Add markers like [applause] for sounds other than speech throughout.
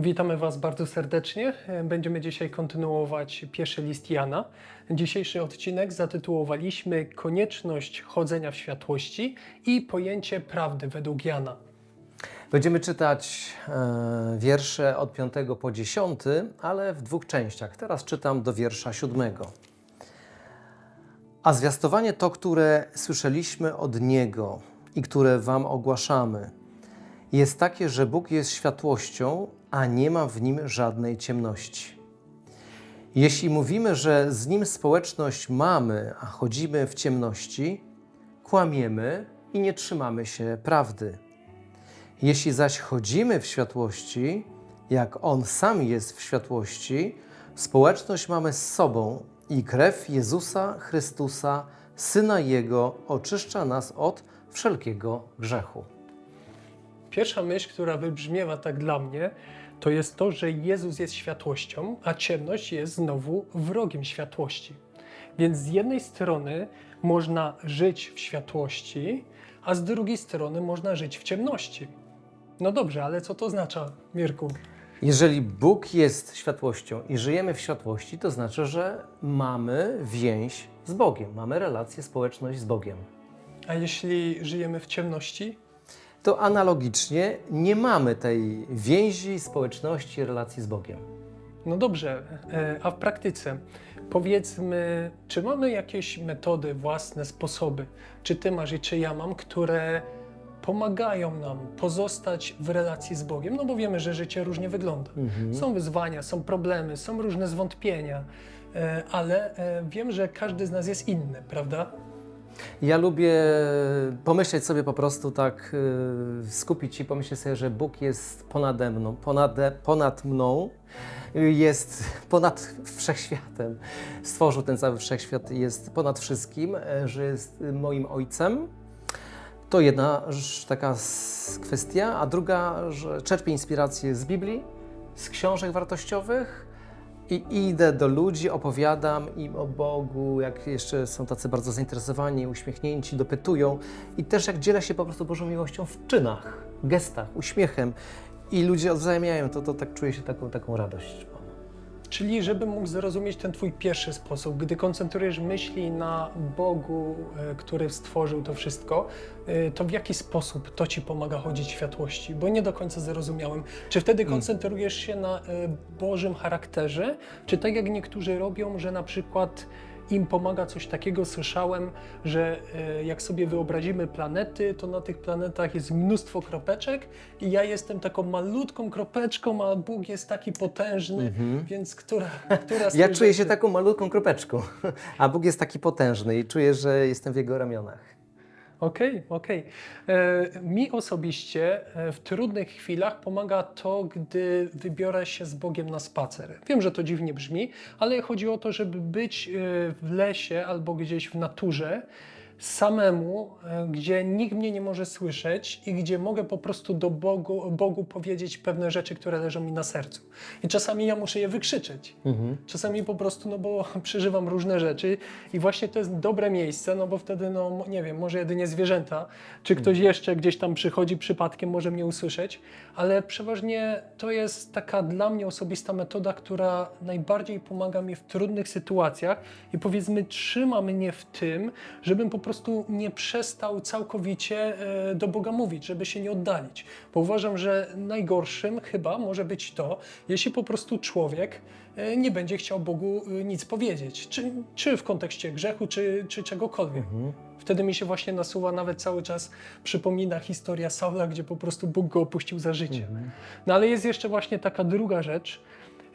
Witamy Was bardzo serdecznie. Będziemy dzisiaj kontynuować pierwszy list Jana. Dzisiejszy odcinek zatytułowaliśmy Konieczność chodzenia w światłości i pojęcie prawdy według Jana. Będziemy czytać e, wiersze od 5 po 10, ale w dwóch częściach. Teraz czytam do wiersza 7. A zwiastowanie to, które słyszeliśmy od Niego i które Wam ogłaszamy, jest takie, że Bóg jest światłością, a nie ma w nim żadnej ciemności. Jeśli mówimy, że z nim społeczność mamy, a chodzimy w ciemności, kłamiemy i nie trzymamy się prawdy. Jeśli zaś chodzimy w światłości, jak On sam jest w światłości, społeczność mamy z sobą i krew Jezusa Chrystusa, Syna Jego, oczyszcza nas od wszelkiego grzechu. Pierwsza myśl, która wybrzmiewa tak dla mnie, to jest to, że Jezus jest światłością, a ciemność jest znowu wrogiem światłości. Więc z jednej strony można żyć w światłości, a z drugiej strony można żyć w ciemności. No dobrze, ale co to oznacza, Mirku? Jeżeli Bóg jest światłością i żyjemy w światłości, to znaczy, że mamy więź z Bogiem, mamy relację, społeczność z Bogiem. A jeśli żyjemy w ciemności? To analogicznie nie mamy tej więzi, społeczności, relacji z Bogiem. No dobrze, e, a w praktyce powiedzmy, czy mamy jakieś metody, własne sposoby, czy ty masz i czy ja mam, które pomagają nam pozostać w relacji z Bogiem? No bo wiemy, że życie różnie wygląda. Są wyzwania, są problemy, są różne zwątpienia, e, ale e, wiem, że każdy z nas jest inny, prawda? Ja lubię pomyśleć sobie po prostu tak, yy, skupić i pomyśleć sobie, że Bóg jest ponade mną, ponade, ponad mną, yy, jest ponad wszechświatem. Stworzył ten cały wszechświat, jest ponad wszystkim, yy, że jest moim ojcem. To jedna taka kwestia, a druga, że czerpię inspirację z Biblii, z książek wartościowych. I idę do ludzi, opowiadam im o Bogu, jak jeszcze są tacy bardzo zainteresowani, uśmiechnięci, dopytują. I też jak dzielę się po prostu Bożą miłością w czynach, gestach, uśmiechem. I ludzie odwzajemniają to, to tak czuję się taką, taką radość. Czyli, żebym mógł zrozumieć ten Twój pierwszy sposób, gdy koncentrujesz myśli na Bogu, e, który stworzył to wszystko, e, to w jaki sposób to Ci pomaga chodzić w światłości? Bo nie do końca zrozumiałem. Czy wtedy koncentrujesz się na e, Bożym charakterze, czy tak jak niektórzy robią, że na przykład im pomaga coś takiego, słyszałem, że e, jak sobie wyobrazimy planety, to na tych planetach jest mnóstwo kropeczek i ja jestem taką malutką kropeczką, a Bóg jest taki potężny, więc która, która z Ja czuję się taką malutką kropeczką, [laughs] a Bóg jest taki potężny i czuję, że jestem w Jego ramionach. Okej, okej. E, Mi osobiście e, w trudnych chwilach pomaga to, gdy wybiorę się z Bogiem na spacer. Wiem, że to dziwnie brzmi, ale chodzi o to, żeby być e, w lesie albo gdzieś w naturze samemu, e, gdzie nikt mnie nie może słyszeć i gdzie mogę po prostu do Bogu, Bogu powiedzieć pewne rzeczy, które leżą mi na sercu. I czasami ja muszę je wykrzyczeć. Czasami po prostu, no bo [laughs] przeżywam różne rzeczy i właśnie to jest dobre miejsce, no bo wtedy, no nie wiem, może jedynie zwierzęta, czy ktoś jeszcze gdzieś tam przychodzi przypadkiem, może mnie usłyszeć, ale przeważnie to jest taka dla mnie osobista metoda, która najbardziej pomaga mi w trudnych sytuacjach i powiedzmy trzyma mnie w tym, żebym po prostu nie przestał całkowicie e, do Boga mówić, żeby się nie oddalić. Bo uważam, że najgorszym chyba może być to, jeśli po prostu człowiek e, nie będzie chciał Bogu e, nic powiedzieć, czy, czy w kontekście grzechu, czy, czy czegokolwiek. Wtedy mi się właśnie nasuwa nawet cały czas przypomina historia Saula, gdzie po prostu Bóg go opuścił za życie. No ale jest jeszcze właśnie taka druga rzecz.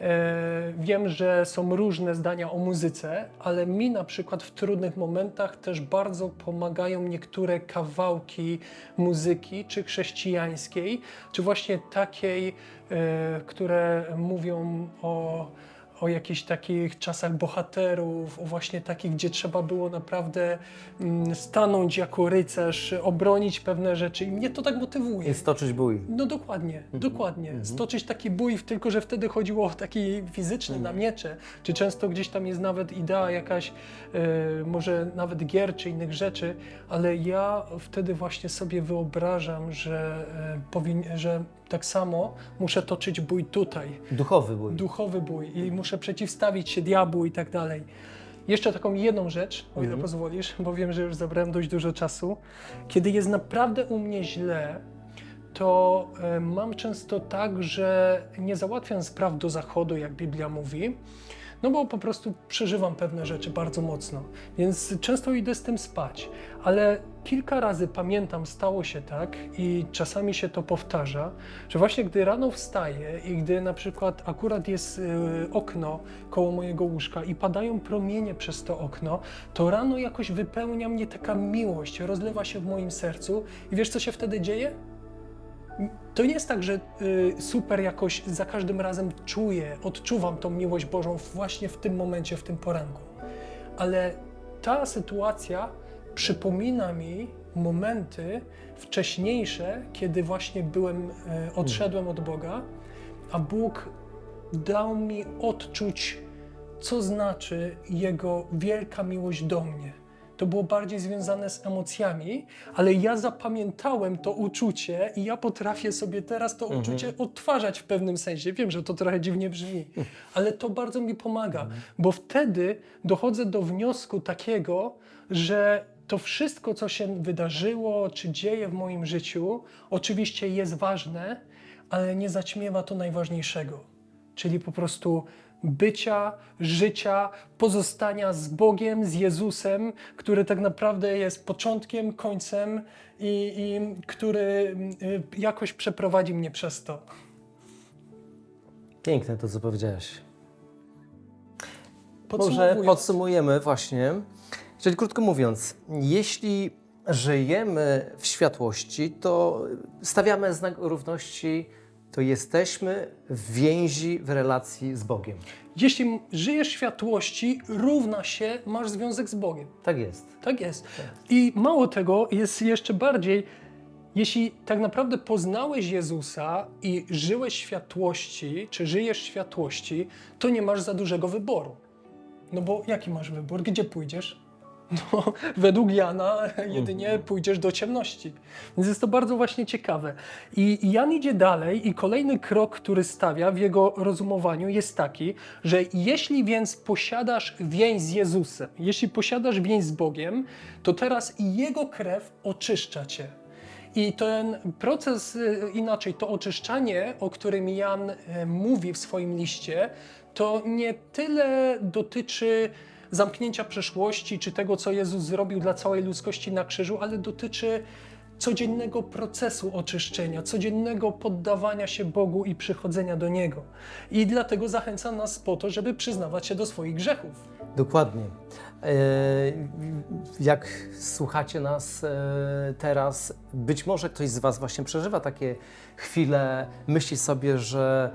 E, wiem, że są różne zdania o muzyce, ale mi na przykład w trudnych momentach też bardzo pomagają niektóre kawałki muzyki, czy chrześcijańskiej, czy właśnie takiej, e, które mówią o o jakichś takich czasach bohaterów, o właśnie takich, gdzie trzeba było naprawdę mm, stanąć jako rycerz, obronić pewne rzeczy. I mnie to tak motywuje. I stoczyć bój. No dokładnie, dokładnie. Stoczyć taki bój, tylko że wtedy chodziło o taki fizyczny na miecze, czy często gdzieś tam jest nawet idea jakaś, e, może nawet gier czy innych rzeczy, ale ja wtedy właśnie sobie wyobrażam, że, powin- że tak samo muszę toczyć bój tutaj, Duchowy bój. duchowy bój i muszę przeciwstawić się diabłu i tak dalej. Jeszcze taką jedną rzecz, o ile pozwolisz, bo wiem, że już zabrałem dość dużo czasu. Kiedy jest naprawdę u mnie źle, to e, mam często tak, że nie załatwiam spraw do zachodu, jak Biblia mówi, no bo po prostu przeżywam pewne rzeczy bardzo mocno, więc często idę z tym spać, ale kilka razy pamiętam, stało się tak i czasami się to powtarza, że właśnie gdy rano wstaję i gdy na przykład akurat jest y, okno koło mojego łóżka i padają promienie przez to okno, to rano jakoś wypełnia mnie taka miłość, rozlewa się w moim sercu i wiesz co się wtedy dzieje? To nie jest tak, że y, super jakoś za każdym razem czuję, odczuwam tą miłość Bożą właśnie w tym momencie, w tym poranku. Ale ta sytuacja przypomina mi momenty wcześniejsze, kiedy właśnie byłem, y, odszedłem od Boga, a Bóg dał mi odczuć, co znaczy Jego wielka miłość do mnie. To było bardziej związane z emocjami, ale ja zapamiętałem to uczucie i ja potrafię sobie teraz to uczucie odtwarzać w pewnym sensie. Wiem, że to trochę dziwnie brzmi, [laughs] ale to bardzo mi pomaga, bo wtedy dochodzę do wniosku takiego, że to wszystko, co się wydarzyło czy dzieje w moim życiu, oczywiście jest ważne, ale nie zaćmiewa to najważniejszego. Czyli po prostu bycia, życia, pozostania z Bogiem, z Jezusem, który tak naprawdę jest początkiem, końcem i, i który y, jakoś przeprowadzi mnie przez to. Piękne to, co powiedziałeś. Może podsumujemy właśnie. Czyli krótko mówiąc, jeśli żyjemy w światłości, to stawiamy znak równości, to jesteśmy w więzi, w relacji z Bogiem. jeśli żyjesz światłości, równa się masz związek z Bogiem. Tak jest. Tak jest. I mało tego, jest jeszcze bardziej, jeśli tak naprawdę poznałeś Jezusa i żyłeś światłości, czy żyjesz światłości, to nie masz za dużego wyboru. No bo jaki masz wybór? Gdzie pójdziesz? No, według Jana jedynie pójdziesz do ciemności. Więc jest to bardzo właśnie ciekawe. I Jan idzie dalej i kolejny krok, który stawia w jego rozumowaniu jest taki, że jeśli więc posiadasz więź z Jezusem, jeśli posiadasz więź z Bogiem, to teraz Jego krew oczyszcza cię. I ten proces, y, inaczej, to oczyszczanie, o którym Jan y, mówi w swoim liście, to nie tyle dotyczy zamknięcia przeszłości czy tego, co Jezus zrobił dla całej ludzkości na krzyżu, ale dotyczy codziennego procesu oczyszczenia, codziennego poddawania się Bogu i przychodzenia do Niego. I dlatego zachęca nas po to, żeby przyznawać się do swoich grzechów. Dokładnie. E, Jak słuchacie nas e, teraz, być może ktoś z Was właśnie przeżywa takie chwile, myśli sobie, że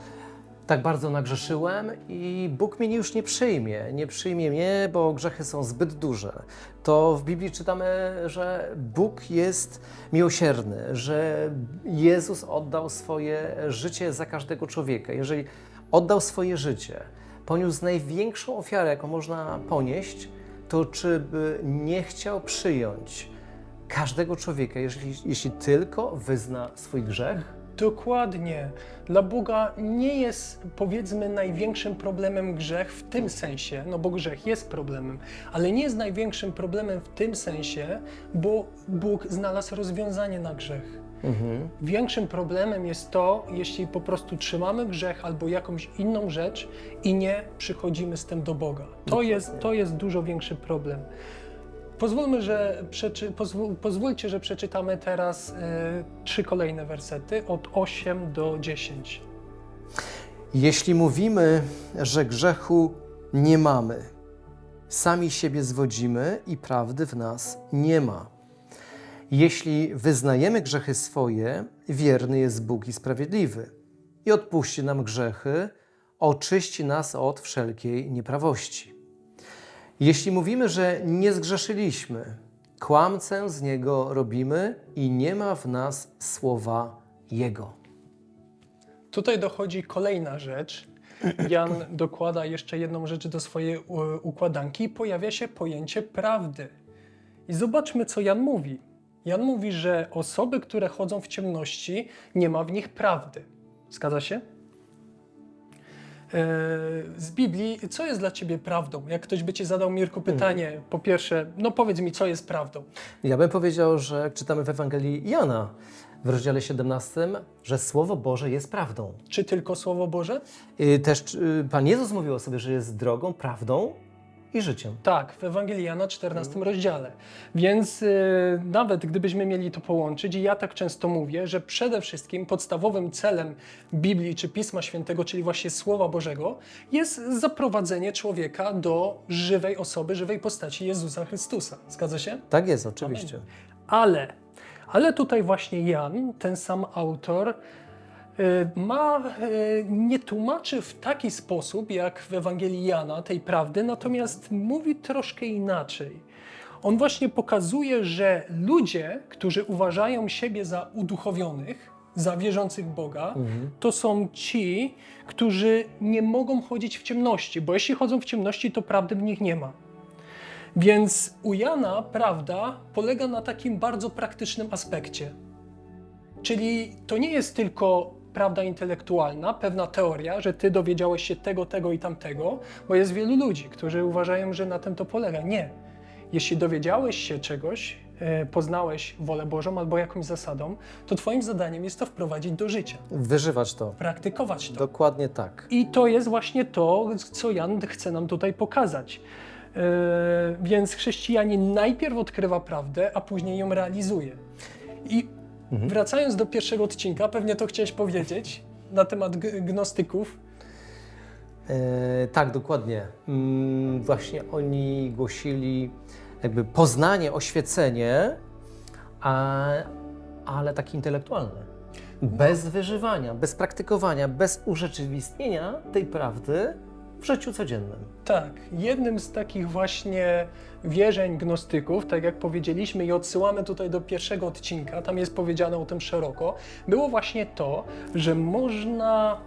tak bardzo nagrzeszyłem i Bóg mnie już nie przyjmie. Nie przyjmie mnie, bo grzechy są zbyt duże. To w Biblii czytamy, że Bóg jest miłosierny, że Jezus oddał swoje życie za każdego człowieka. Jeżeli oddał swoje życie, poniósł największą ofiarę, jaką można ponieść, to czy by nie chciał przyjąć każdego człowieka, jeżeli, jeśli tylko wyzna swój grzech? Dokładnie. Dla Boga nie jest, powiedzmy, największym problemem grzech w tym sensie, no bo grzech jest problemem, ale nie jest największym problemem w tym sensie, bo Bóg znalazł rozwiązanie na grzech. Większym problemem jest to, jeśli po prostu trzymamy grzech albo jakąś inną rzecz i nie przychodzimy z tym do Boga. To jest, to jest dużo większy problem. Pozwólmy, że przeczy, pozwól, pozwólcie, że przeczytamy teraz e, trzy kolejne wersety od 8 do 10. Jeśli mówimy, że grzechu nie mamy, sami siebie zwodzimy i prawdy w nas nie ma. Jeśli wyznajemy grzechy swoje, wierny jest Bóg i sprawiedliwy i odpuści nam grzechy, oczyści nas od wszelkiej nieprawości. Jeśli mówimy, że nie zgrzeszyliśmy, kłamcę z niego robimy i nie ma w nas słowa Jego. Tutaj dochodzi kolejna rzecz. Jan dokłada jeszcze jedną rzecz do swojej e, układanki i pojawia się pojęcie prawdy. I zobaczmy, co Jan mówi. Jan mówi, że osoby, które chodzą w ciemności, nie ma w nich prawdy. Zgadza się? E, Z Biblii, co jest dla ciebie prawdą? Jak ktoś by ci zadał, Mirku, pytanie, po pierwsze, no powiedz mi, co jest prawdą? Ja bym powiedział, że jak czytamy w Ewangelii Jana w rozdziale 17, że Słowo Boże jest prawdą. Czy tylko Słowo Boże? Y, Też y, Pan Jezus mówił o sobie, że jest drogą, prawdą i życiem. Tak, w Ewangelii Jana 14 rozdziale. Więc y, nawet gdybyśmy mieli to połączyć, i ja tak często mówię, że przede wszystkim podstawowym celem Biblii czy Pisma Świętego, czyli właśnie Słowa Bożego, jest zaprowadzenie człowieka do żywej osoby, żywej postaci Jezusa Chrystusa. Zgadza się? Tak jest, oczywiście. Ale, ale tutaj właśnie Jan, ten sam autor, ma, y, nie tłumaczy w taki sposób, jak w Ewangelii Jana tej prawdy, natomiast mówi troszkę inaczej. On właśnie pokazuje, że ludzie, którzy uważają siebie za uduchowionych, za wierzących Boga, to są ci, którzy nie mogą chodzić w ciemności, bo jeśli chodzą w ciemności, to prawdy w nich nie ma. Więc u Jana prawda polega na takim bardzo praktycznym aspekcie. Czyli to nie jest tylko prawda intelektualna, pewna teoria, że ty dowiedziałeś się tego, tego i tamtego, bo jest wielu ludzi, którzy uważają, że na tym to polega. Nie. Jeśli dowiedziałeś się czegoś, e, poznałeś wolę Bożą albo jakąś zasadą, to twoim zadaniem jest to wprowadzić do życia, Wyżywać to. praktykować to. Dokładnie tak. I to jest właśnie to, co Jan chce nam tutaj pokazać. Yy, więc chrześcijanin najpierw odkrywa prawdę, a później ją realizuje. I wracając do pierwszego odcinka, pewnie to chciałeś powiedzieć na temat gnostyków. E, tak, dokładnie. Mm, właśnie oni głosili jakby poznanie, oświecenie, a, ale takie intelektualne. Bez wyżywania, bez praktykowania, bez urzeczywistnienia tej prawdy w życiu codziennym. Tak, jednym z takich właśnie wierzeń gnostyków, tak jak powiedzieliśmy i odsyłamy tutaj do pierwszego odcinka, tam jest powiedziane o tym szeroko, było właśnie to, że można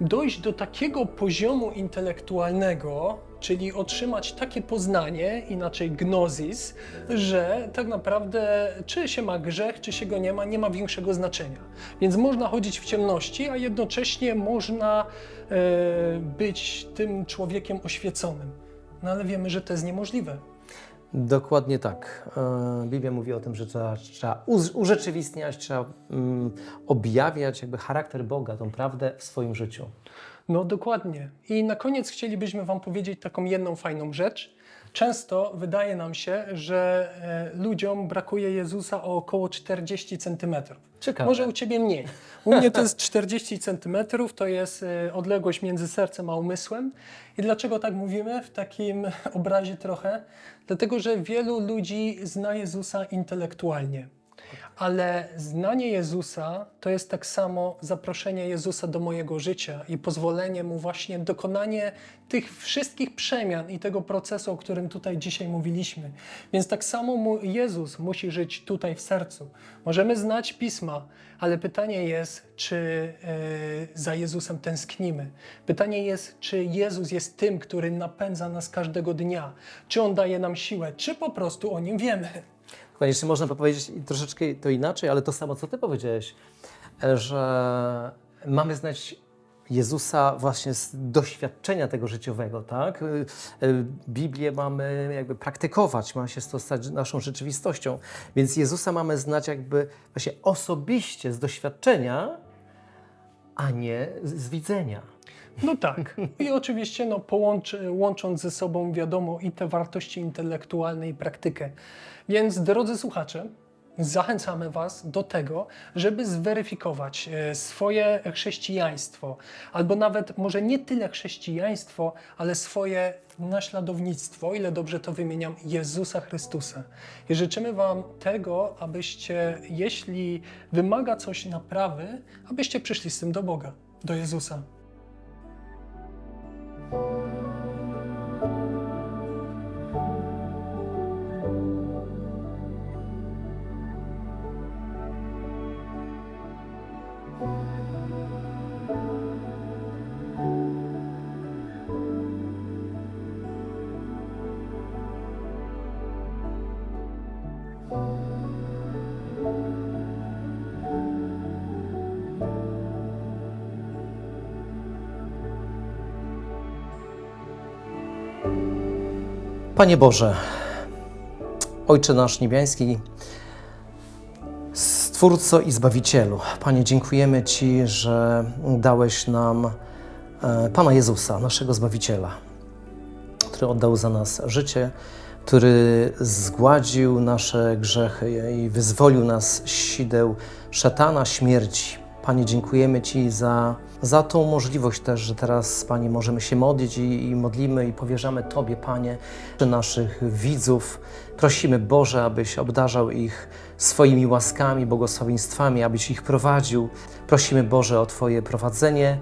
dojść do takiego poziomu intelektualnego, czyli otrzymać takie poznanie, inaczej gnozis, że tak naprawdę czy się ma grzech, czy się go nie ma, nie ma większego znaczenia. Więc można chodzić w ciemności, a jednocześnie można e, być tym człowiekiem oświeconym. No ale wiemy, że to jest niemożliwe. Dokładnie tak. E, Biblia mówi o tym, że trzeba, trzeba urzeczywistniać, trzeba mm, objawiać jakby charakter Boga, tą prawdę w swoim życiu. No dokładnie. I na koniec chcielibyśmy Wam powiedzieć taką jedną fajną rzecz. Często wydaje nam się, że e, ludziom brakuje Jezusa o około 40 centymetrów. Ciekawe. Może u Ciebie mniej. U mnie to jest 40 centymetrów, to jest e, odległość między sercem a umysłem. I dlaczego tak mówimy w takim obrazie trochę? Dlatego, że wielu ludzi zna Jezusa intelektualnie. Ale znanie Jezusa to jest tak samo zaproszenie Jezusa do mojego życia i pozwolenie mu właśnie dokonanie tych wszystkich przemian i tego procesu, o którym tutaj dzisiaj mówiliśmy. Więc tak samo Jezus musi żyć tutaj w sercu. Możemy znać pisma, ale pytanie jest, czy e, za Jezusem tęsknimy. Pytanie jest, czy Jezus jest tym, który napędza nas każdego dnia, czy on daje nam siłę, czy po prostu o nim wiemy. Jeszcze można by powiedzieć troszeczkę to inaczej, ale to samo, co Ty powiedziałeś, e, że mamy znać Jezusa właśnie z doświadczenia tego życiowego, tak? E, e, Biblię mamy jakby praktykować, ma się to stać naszą rzeczywistością, więc Jezusa mamy znać jakby właśnie osobiście z doświadczenia, a nie z z widzenia. No tak. I oczywiście no, połączy, łącząc ze sobą, wiadomo, i te wartości intelektualne i praktykę. Więc drodzy słuchacze, zachęcamy Was do tego, żeby zweryfikować e, swoje chrześcijaństwo, albo nawet może nie tyle chrześcijaństwo, ale swoje naśladownictwo, o ile dobrze to wymieniam, Jezusa Chrystusa. I życzymy Wam tego, abyście, jeśli wymaga coś naprawy, abyście przyszli z tym do Boga, do Jezusa. Panie Boże, Ojcze nasz niebiański, Stwórco i Zbawicielu, Panie, dziękujemy Ci, że dałeś nam e, Pana Jezusa, naszego Zbawiciela, który oddał za nas życie, który zgładził nasze grzechy i wyzwolił nas z sideł szatana, śmierci. Panie, dziękujemy Ci za, za tą możliwość też, że teraz, Panie, możemy się modlić i, i modlimy i powierzamy Tobie, Panie, naszych widzów. Prosimy, Boże, abyś obdarzał ich swoimi łaskami, błogosławieństwami, abyś ich prowadził. Prosimy, Boże, o Twoje prowadzenie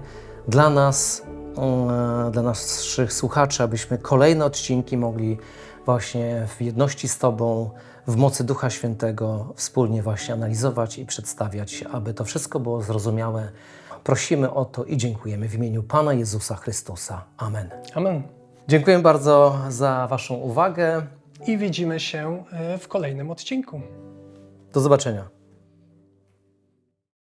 dla nas, e, dla naszych słuchaczy, abyśmy kolejne odcinki mogli właśnie w jedności z Tobą, w mocy Ducha Świętego wspólnie właśnie analizować i przedstawiać, aby to wszystko było zrozumiałe. Prosimy o to i dziękujemy w imieniu Pana Jezusa Chrystusa. Amen. Amen. Dziękuję bardzo za Waszą uwagę. I widzimy się e, w kolejnym odcinku. Do zobaczenia.